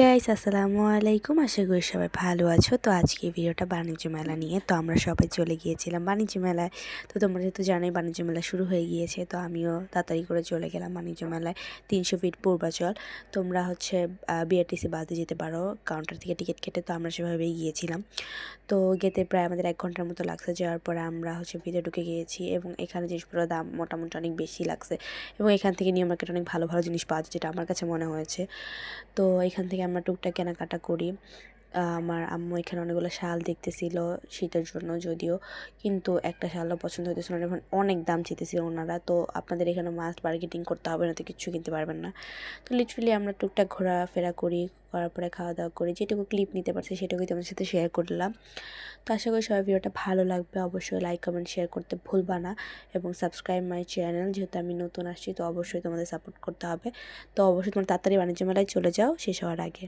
Guys আসসালামু আলাইকুম। আশা করি সবাই ভালো আছো। তো আজকে ভিডিওটা বাণিজ্য মেলা নিয়ে, তো আমরা সবাই চলে গিয়েছিলাম বাণিজ্য মেলায়। তো তোমরা যেহেতু জানোই বাণিজ্য মেলা শুরু হয়ে গিয়েছে, তো আমিও তাড়াতাড়ি করে চলে গেলাম বাণিজ্য মেলায় তিনশো ফিট পূর্বাচল। তোমরা হচ্ছে বিআরটিসি বাসে যেতে পারো কাউন্টার থেকে টিকিট কেটে, তো আমরা সেভাবেই গিয়েছিলাম। তো গেতে প্রায় আমাদের এক ঘণ্টার মতো লাগছে যাওয়ার পরে আমরা হচ্ছে ভিতরে ঢুকে গিয়েছি এবং এখানে জিনিসগুলোর দাম মোটামুটি অনেক বেশি লাগছে। এবং এখান থেকে নিউ মার্কেট অনেক ভালো ভালো জিনিস পাওয়া যায়, যেটা আমার কাছে মনে হয়েছে। তো এখান থেকে আমরা টুকটাক কেনাকাটা করি। আমার আম্মু এখানে অনেকগুলো শাল দেখতেছিল শীতের জন্য যদিও। কিন্তু একটা শালও পছন্দ হইতেছিল না এখন অনেক দাম চেতেছিল ওনারা, তো আপনাদের এখানে মাস্ট মার্কেটিং করতে হবে না তো কিচ্ছু কিনতে পারবেন না। তো লিটারেলি আমরা টুকটাক ঘোরাফেরা করি, করার পরে খাওয়া দাওয়া করি, যেটুকু ক্লিপ নিতে পারছি সেটুকুই তোমাদের সাথে শেয়ার করলাম। তো আশা করি সবাই ভিডিওটা ভালো লাগবে, অবশ্যই লাইক কমেন্ট শেয়ার করতে ভুলবা না এবং সাবস্ক্রাইব মাই চ্যানেল যেহেতু আমি নতুন আসছি তো অবশ্যই তোমাদের সাপোর্ট করতে হবে। তো অবশ্যই তোমার তাড়াতাড়ি বাণিজ্য মেলায় চলে যাও, শেষ হওয়ার আগে।